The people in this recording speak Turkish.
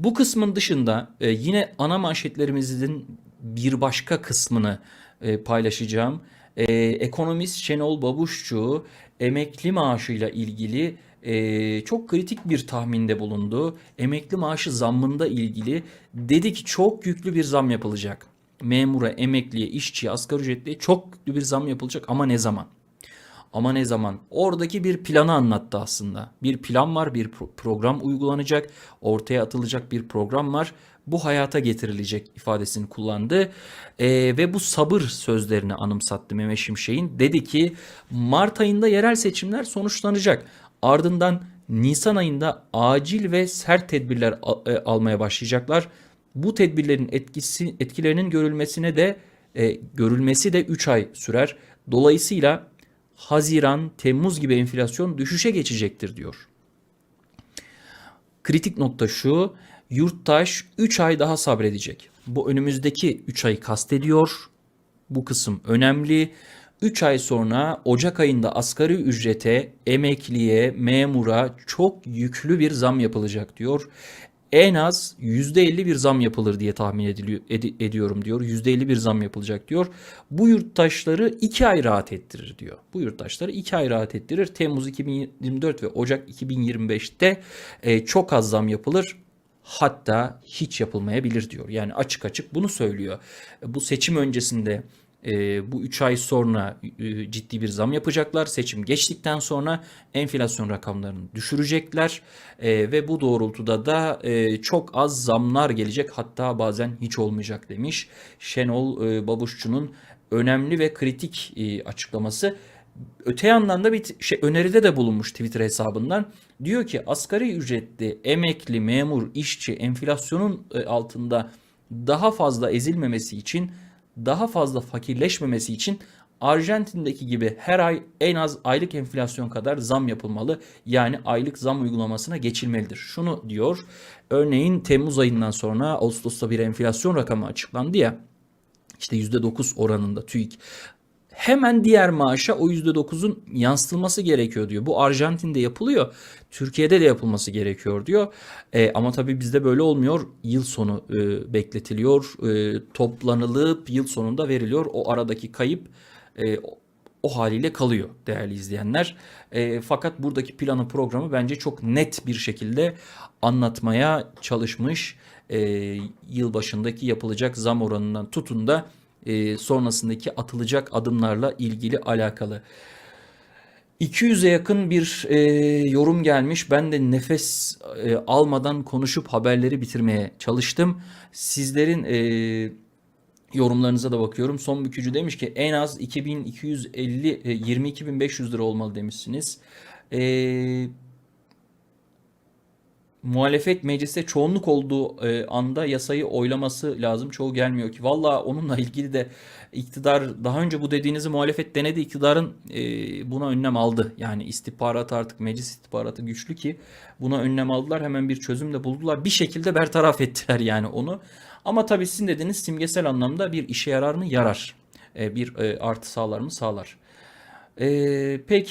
Bu kısmın dışında e, yine ana manşetlerimizin bir başka kısmını e, paylaşacağım. E, ekonomist Şenol Babuşçu emekli maaşıyla ilgili e, çok kritik bir tahminde bulundu. Emekli maaşı zammında ilgili dedi ki çok yüklü bir zam yapılacak. Memura, emekliye, işçiye, asgari ücretliye çok yüklü bir zam yapılacak ama ne zaman? Ama ne zaman? Oradaki bir planı anlattı aslında. Bir plan var, bir pro- program uygulanacak, ortaya atılacak bir program var. Bu hayata getirilecek ifadesini kullandı. Ee, ve bu sabır sözlerini anımsattı Mehmet Şimşek'in. Dedi ki Mart ayında yerel seçimler sonuçlanacak. Ardından Nisan ayında acil ve sert tedbirler al- e, almaya başlayacaklar. Bu tedbirlerin etkisi etkilerinin görülmesine de e, görülmesi de 3 ay sürer. Dolayısıyla Haziran, Temmuz gibi enflasyon düşüşe geçecektir diyor. Kritik nokta şu, yurttaş 3 ay daha sabredecek. Bu önümüzdeki 3 ayı kastediyor. Bu kısım önemli. 3 ay sonra Ocak ayında asgari ücrete, emekliye, memura çok yüklü bir zam yapılacak diyor. En az %50 bir zam yapılır diye tahmin ediliyor, edi- ediyorum diyor. %50 bir zam yapılacak diyor. Bu yurttaşları 2 ay rahat ettirir diyor. Bu yurttaşları 2 ay rahat ettirir. Temmuz 2024 ve Ocak 2025'te e, çok az zam yapılır hatta hiç yapılmayabilir diyor. Yani açık açık bunu söylüyor. Bu seçim öncesinde e, bu 3 ay sonra e, ciddi bir zam yapacaklar. Seçim geçtikten sonra enflasyon rakamlarını düşürecekler E, ve bu doğrultuda da e, çok az zamlar gelecek hatta bazen hiç olmayacak demiş. Şenol e, Babuşçu'nun önemli ve kritik e, açıklaması. Öte yandan da bir şey öneride de bulunmuş Twitter hesabından. Diyor ki asgari ücretli, emekli, memur, işçi enflasyonun e, altında daha fazla ezilmemesi için, daha fazla fakirleşmemesi için Arjantin'deki gibi her ay en az aylık enflasyon kadar zam yapılmalı. Yani aylık zam uygulamasına geçilmelidir. Şunu diyor. Örneğin Temmuz ayından sonra Ağustos'ta bir enflasyon rakamı açıklandı ya. İşte %9 oranında TÜİK. Hemen diğer maaşa o %9'un yansıtılması gerekiyor diyor. Bu Arjantin'de yapılıyor. Türkiye'de de yapılması gerekiyor diyor. E, ama tabii bizde böyle olmuyor. Yıl sonu e, bekletiliyor. E, toplanılıp yıl sonunda veriliyor. O aradaki kayıp e, o- haliyle kalıyor değerli izleyenler. E, fakat buradaki planı programı bence çok net bir şekilde anlatmaya çalışmış. E, yılbaşındaki yapılacak zam oranından tutun da e, sonrasındaki atılacak adımlarla ilgili alakalı. 200'e yakın bir e, yorum gelmiş. Ben de nefes e, almadan konuşup haberleri bitirmeye çalıştım. Sizlerin e, yorumlarınıza da bakıyorum. Son bükücü demiş ki en az 2250 e, 22.500 lira olmalı demişsiniz. E, muhalefet mecliste çoğunluk olduğu e, anda yasayı oylaması lazım. Çoğu gelmiyor ki. Valla onunla ilgili de iktidar daha önce bu dediğinizi muhalefet denedi. İktidarın e, buna önlem aldı. Yani istihbarat artık meclis istihbaratı güçlü ki buna önlem aldılar. Hemen bir çözüm de buldular. Bir şekilde bertaraf ettiler yani onu. Ama tabii sizin dediğiniz simgesel anlamda bir işe yarar mı? Yarar. E, bir e, artı sağlar mı? Sağlar. E, peki.